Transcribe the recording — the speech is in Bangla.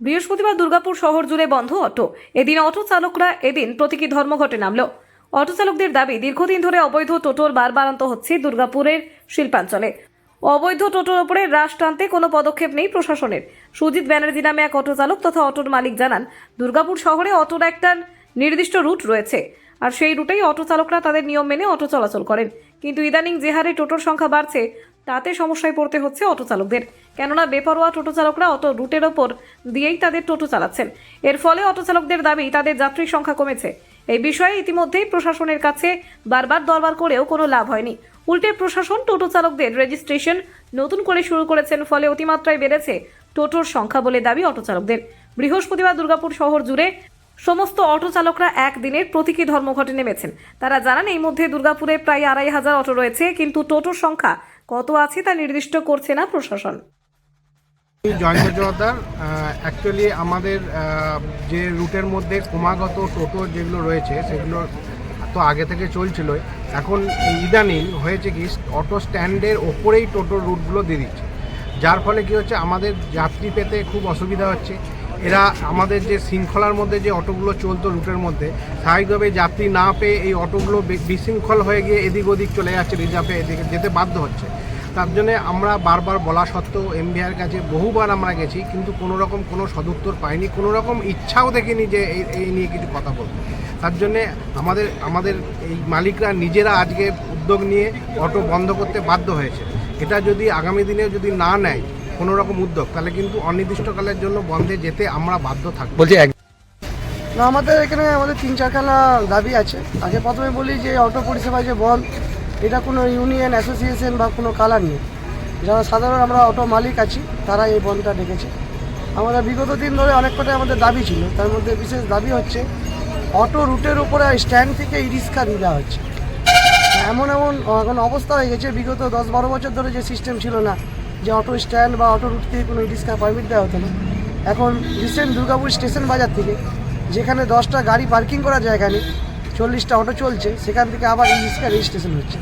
বৃহস্পতিবার দুর্গাপুর শহর জুড়ে বন্ধ অটো। এদিন অটো চালকরা এদিন প্রতীকী ধর্মঘটে নামল। অটো চালকদের দাবি, দীর্ঘদিন ধরে অবৈধ টোটোর বারবারান্ত হচ্ছে দুর্গাপুরের শিল্পাঞ্চলে। অবৈধ টোটোর ওপরে হ্রাস টানতে কোনো পদক্ষেপ নেই প্রশাসনের। সুজিত ব্যানার্জি নামে এক অটো চালক তথা অটোর মালিক জানান, দুর্গাপুর শহরে অটোর একটা নির্দিষ্ট রুট রয়েছে। আর সেই রুটেই অটো চালকরা তাদের নিয়ম মেনে অটো চলাচল করেন। কিন্তু ইদানিং যে হারে টোটোর সংখ্যা বাড়ছে, তাতে সমস্যায় পড়তে হচ্ছে অটো চালকদের। কেননা বেপরোয়া টোটো চালকরা অটো রুটের ওপর দিয়েই তাদের টোটো চালাচ্ছেন। এর ফলে অটো চালকদের দাবি, তাদের যাত্রীর সংখ্যা কমেছে। এই বিষয়ে ইতিমধ্যেই প্রশাসনের কাছে বারবার দরবার করেও কোনো লাভ হয়নি। উল্টে প্রশাসন টোটো চালকদের রেজিস্ট্রেশন নতুন করে শুরু করেছেন, ফলে অতিমাত্রায় বেড়েছে টোটোর সংখ্যা বলে দাবি অটো চালকদের। বৃহস্পতিবার দুর্গাপুর শহর জুড়ে সমস্ত অটো চালকরা একদিনের প্রতীকী ধর্মঘটে নেমেছেন। তারা জানান, এই মধ্যে দুর্গাপুরে প্রায় আড়াই হাজার অটো রয়েছে, কিন্তু টোটোর সংখ্যা কত আছে তা নির্দিষ্ট করছে না প্রশাসন। জয়ন্ত জোয়ারদার অ্যাকচুয়ালি আমাদের যে রুটের মধ্যে ক্রমাগত টোটো যেগুলো রয়েছে, সেগুলো তো আগে থেকে চলছিল এখন ইদানিং হয়েছে কি, অটো স্ট্যান্ডের ওপরেই টোটোর রুটগুলো দিয়ে দিচ্ছে। যার ফলে কি হচ্ছে, আমাদের যাত্রী পেতে খুব অসুবিধা হচ্ছে। এরা আমাদের যে শৃঙ্খলার মধ্যে যে অটোগুলো চলতো রুটের মধ্যে, স্বাভাবিকভাবে যাত্রী না পেয়ে এই অটোগুলো বিশৃঙ্খল হয়ে গিয়ে এদিক ওদিক চলে যাচ্ছে, রিজার্ভে এদিকে যেতে বাধ্য হচ্ছে। তার জন্যে আমরা বারবার বলা সত্ত্বেও এমবিআর কাছে বহুবার আমরা গেছি কিন্তু কোনো রকম কোনো সদুত্তর পাইনি কোনো রকম ইচ্ছাও দেখিনি যে এই এই নিয়ে কিছু কথা বলব তার জন্যে আমাদের আমাদের এই মালিকরা নিজেরা আজকে উদ্যোগ নিয়ে অটো বন্ধ করতে বাধ্য হয়েছে। এটা যদি আগামী দিনে যদি না নেয় কোনো রকম উদ্যোগ তাহলে কিন্তু অনির্দিষ্টকালের জন্য বন্ধে যেতে আমরা বাধ্য থাকব। বলছি না আমাদের এখানে আমাদের তিন চারখানা দাবি আছে। আগে প্রথমে বলি যে অটো পরিষেবা যে বন্ধ এটা কোনো ইউনিয়ন অ্যাসোসিয়েশন বা কোনো কালার নেই। যারা সাধারণ আমরা অটো মালিক আছি, তারা এই বন্ধটা ডেকেছে। আমাদের বিগত দিন ধরে অনেক কটাই আমাদের দাবি ছিল। তার মধ্যে বিশেষ দাবি হচ্ছে, অটো রুটের উপরে স্ট্যান্ড থেকে ই রিক্সা দিয়ে দেওয়া হচ্ছে। এমন এমন এখন অবস্থা হয়ে গেছে, বিগত দশ বারো বছর ধরে যে সিস্টেম ছিল না, যে অটো স্ট্যান্ড বা অটো রুট থেকে কোনো রিক্সা পারমিট দেওয়া হতো না। এখন রিসেন্ট দুর্গাপুর স্টেশন বাজার থেকে, যেখানে দশটা গাড়ি পার্কিং করার জায়গা নেই চল্লিশটা অটো চলছে, সেখান থেকে আবার ই রিক্সা রেজিস্ট্রেশন হচ্ছে।